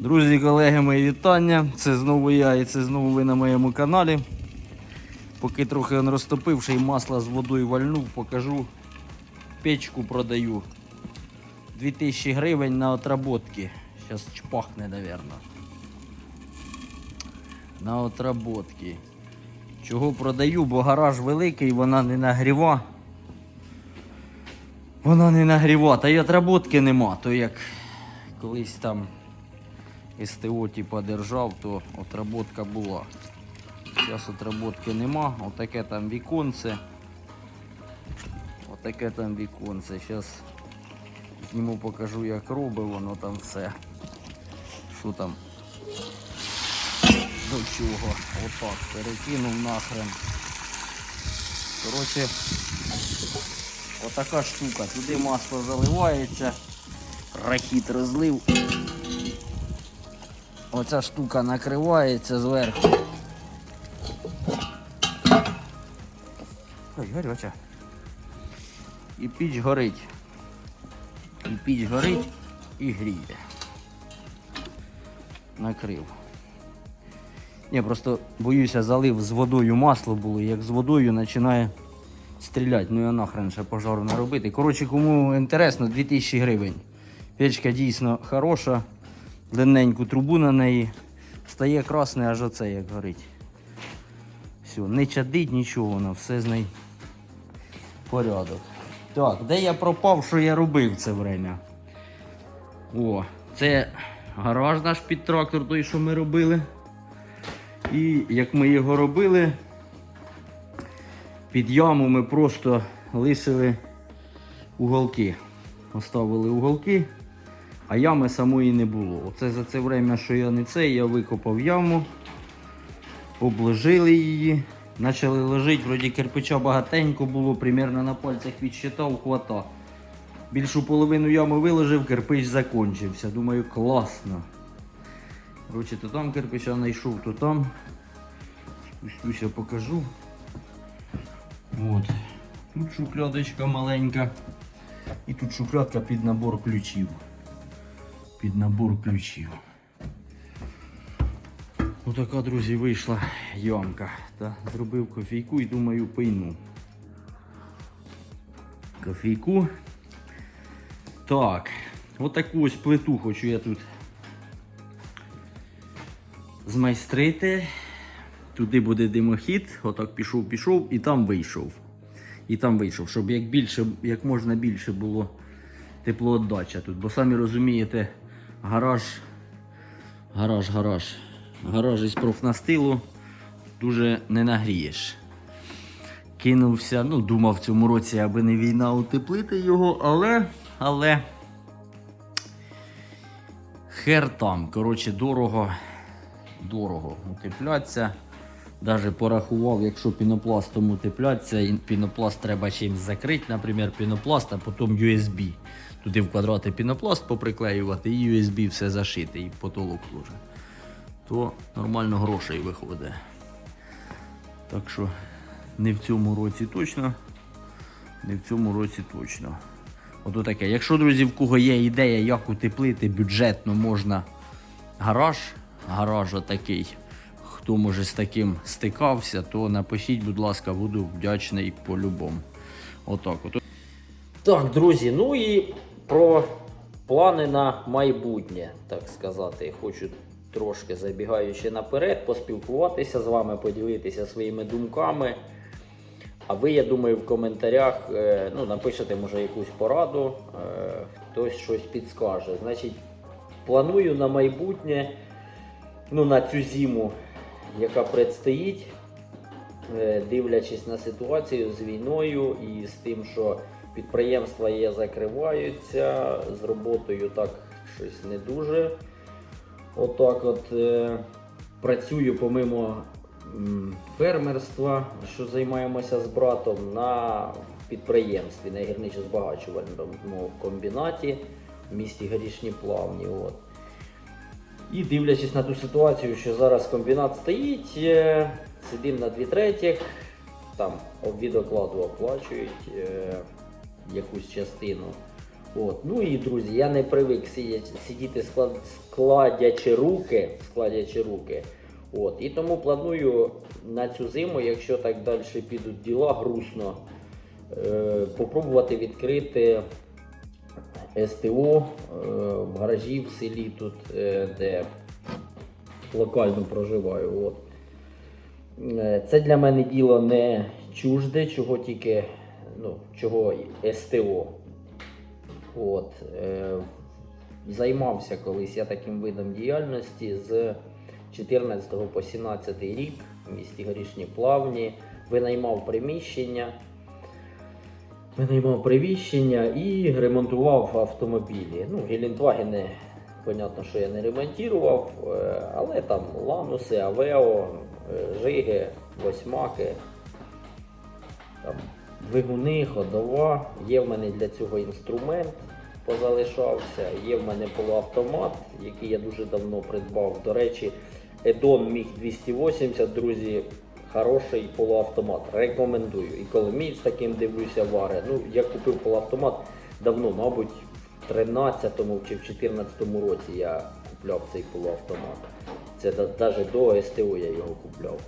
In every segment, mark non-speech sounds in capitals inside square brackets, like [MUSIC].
Друзі, колеги, мої вітання. Це знову я і це знову ви на моєму каналі. Поки трохи він розтопивши і масло з водою вальнув, покажу. Печку продаю. 2000 гривень на отработки. Зараз чпахне, напевно. На отработки. Чого продаю, бо гараж великий, вона не нагріва. Вона не нагріва, та й отработки нема, то як колись там СТО типа держав, то отработка була. Зараз отработки нема. Отаке там віконце. Отаке там віконце. Зараз зніму покажу як робить воно там все. Що там до чого. Отак. Перекинув нахрен. Коротше, отака штука. Туди масло заливається. Рахіт розлив. Оця штука накривається зверху. Ой, гаряча. І піч горить. І піч горить і гріє. Накрив. Ні, просто боюся, залив з водою масло було, як з водою починає стріляти. Ну я нахрен ще пожару наробити. Коротше, кому інтересно, 2000 гривень. Печка дійсно хороша. Длинненьку трубу на неї. Стає красне, аж оце як горить. Все, не чадить нічого, воно, все з неї порядок. Так, де я пропав, що я робив це время? О, це гараж наш під трактор, той, що ми робили. І як ми його робили, під яму ми просто лишили уголки. Оставили уголки, а ями самої не було. Оце за це время, що я не це, я викопав яму, обложили її, почали лежити, вроді кирпича багатенько було, примерно на пальцях відсчитав, хвата. Більшу половину ями виложив, кирпич закінчився. Думаю, класно. Коротше, то там кирпича знайшов, то там. Спустюся покажу. От. Тут шухлядочка маленька. І тут шухлядка під набор ключів. Під набор ключів. Отака, друзі, вийшла ямка. Та зробив кофійку і думаю пийну. Кофійку. Так, отаку ось плиту хочу я тут змайстрити. Туди буде димохід, отак пішов, пішов і там вийшов. І там вийшов, щоб як більше, як можна більше було теплоотдача тут. Бо самі розумієте, гараж, гараж, гараж, гараж із профнастилу дуже не нагрієш. Кинувся, ну, думав в цьому році, аби не війна утеплити його, але, але хер там. Коротше, дорого, дорого утепляться. Даже порахував, якщо пінопластом утепляться, пінопласт треба чимось закрити, наприклад, пінопласт, а потім USB. Туди в квадрати пінопласт поприклеювати і USB все зашити, і потолок дуже. То нормально грошей виходить. Так що не в цьому році точно. Не в цьому році точно. Ото таке. Якщо, друзі, в кого є ідея, як утеплити бюджетно можна гараж, гараж отакий. Хто може з таким стикався, то напишіть, будь ласка, буду вдячний по-любому. Отак. От. Так, друзі, ну і про плани на майбутнє, так сказати. Хочу трошки забігаючи наперед, поспілкуватися з вами, поділитися своїми думками. А ви, я думаю, в коментарях е, ну, напишете, може, якусь пораду, е, хтось щось підскаже. Значить, планую на майбутнє, ну, на цю зиму, яка предстоїть, дивлячись на ситуацію з війною і з тим, що підприємства є закриваються, з роботою так щось не дуже. Отак от е, працюю помимо фермерства, що займаємося з братом, на підприємстві, на гірничо-збагачувальному комбінаті в місті Горішні Плавні. От. І дивлячись на ту ситуацію, що зараз комбінат стоїть, сидимо на дві третіх, там від окладу оплачують е, якусь частину. От. Ну і друзі, я не привик сидіти склад, складячи руки, складячи руки. От. І тому планую на цю зиму, якщо так далі підуть діла грустно, е, попробувати відкрити СТО е, в гаражі в селі тут, е, де локально проживаю. От. Е, Це для мене діло не чужде, чого тільки ну, чого СТО. От, е, займався колись я таким видом діяльності з 14 по 17 рік в місті Горішні Плавні. Винаймав приміщення. Винаймав приміщення і ремонтував автомобілі. Ну, Гелендвагени, понятно, що я не ремонтував, е, але там Лануси, Авео, Жиги, Восьмаки, там, двигуни, ходова. Є в мене для цього інструмент, позалишався. Є в мене полуавтомат, який я дуже давно придбав. До речі, Едон Міг 280, друзі, хороший полуавтомат. Рекомендую. І Коломієць з таким дивлюся варе. Ну, я купив полуавтомат давно, мабуть, в 13-му чи в 14-му році я купляв цей полуавтомат. Це навіть до СТО я його купляв.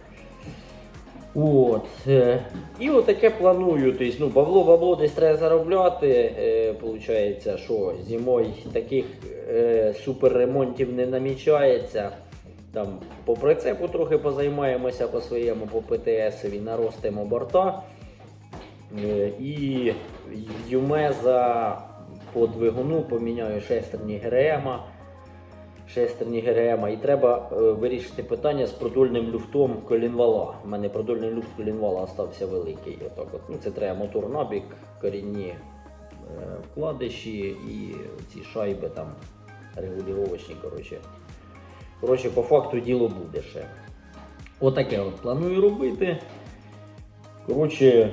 От. е, І отаке планую. Тобто, ну, бабло, бабло десь треба заробляти. Е, що зимою таких е, суперремонтів не намічається. Там по прицепу трохи позаймаємося по своєму, по ПТСові, наростимо борта. Е, І Юмеза по двигуну поміняю шестерні ГРМа шестерні ГРМ, і треба е, вирішити питання з продольним люфтом колінвала. У мене продольний люфт колінвала остався великий. Отак от. Ну, це треба мотор набік, корінні е, вкладиші і ці шайби там регулювачні. Коротше. коротше, по факту діло буде ще. Отаке от планую робити. Коротше,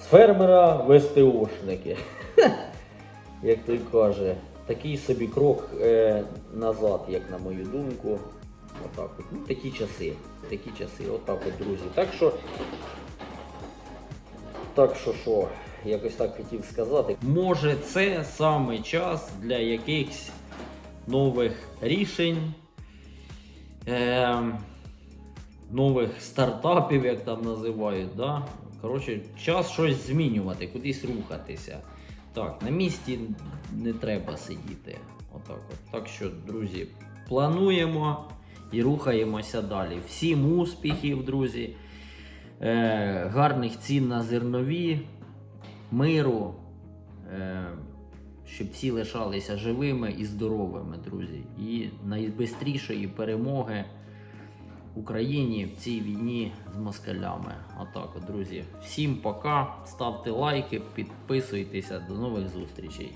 з фермера в СТОшники. [LAUGHS] Як той каже, такий собі крок е, назад, як на мою думку. Отак от. Ну, такі часи. Такі часи, отак от, друзі. Так що, так що, що, якось так хотів сказати. Може, це саме час для якихось нових рішень. Е, нових стартапів, як там називають. Да? Коротше, час щось змінювати, кудись рухатися. Так, на місці не треба сидіти. Отак от. Так що, друзі, плануємо і рухаємося далі. Всім успіхів, друзі, е, гарних цін на зернові, миру, е, щоб всі лишалися живими і здоровими, друзі. І найбистрішої перемоги Україні в цій війні з москалями. Отак, от, друзі. Всім пока. Ставте лайки, підписуйтеся. До нових зустрічей.